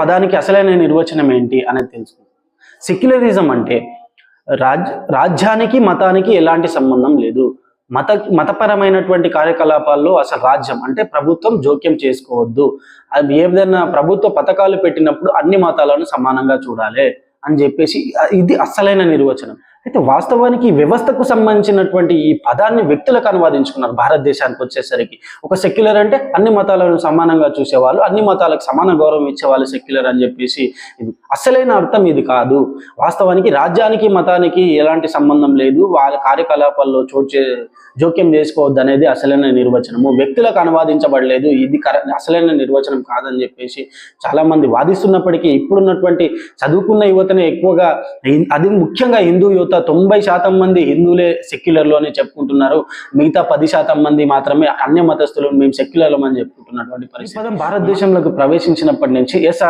పదానికి అసలైన నిర్వచనం ఏంటి అనేది తెలుసుకుందాం. సెక్యులరిజం అంటే రాజ్ రాజ్యానికి మతానికి ఎలాంటి సంబంధం లేదు. మత మతపరమైనటువంటి కార్యకలాపాల్లో అసలు రాజ్యం అంటే ప్రభుత్వం జోక్యం చేసుకోవద్దు. అది ఏదైనా ప్రభుత్వ పథకాలు పెట్టినప్పుడు అన్ని మతాలను సమానంగా చూడాలి అని చెప్పేసి ఇది అసలైన నిర్వచనం. అయితే వాస్తవానికి వ్యవస్థకు సంబంధించినటువంటి ఈ పదాన్ని వ్యక్తులకు అనువాదించుకున్నారు. భారతదేశానికి వచ్చేసరికి. ఒక సెక్యులర్ అంటే అన్ని మతాలను సమానంగా చూసేవాళ్ళు అన్ని మతాలకు సమాన గౌరవం ఇచ్చేవాళ్ళు సెక్యులర్ అని చెప్పేసి అసలైన అర్థం ఇది కాదు. వాస్తవానికి రాజ్యానికి మతానికి ఎలాంటి సంబంధం లేదు. వాళ్ళ కార్యకలాపాల్లో చోటు చే జోక్యం చేసుకోవద్దు అనేది అసలైన నిర్వచనము. వ్యక్తులకు అనువాదించబడలేదు. ఇది కర అసలైన నిర్వచనం కాదని చెప్పేసి చాలా మంది వాదిస్తున్నప్పటికీ ఇప్పుడున్నటువంటి చదువుకున్న యువతనే ఎక్కువగా అది ముఖ్యంగా హిందూ యువత తొంభై శాతం మంది హిందువులే సెక్యులర్లు అని చెప్పుకుంటున్నారు. మిగతా పది శాతం మంది మాత్రమే అన్య మతస్థులు మేము సెక్యులర్లం అని చెప్పుకుంటున్నటువంటి పరిస్థితి. భారతదేశంలోకి ప్రవేశించినప్పటి నుంచి ఎస్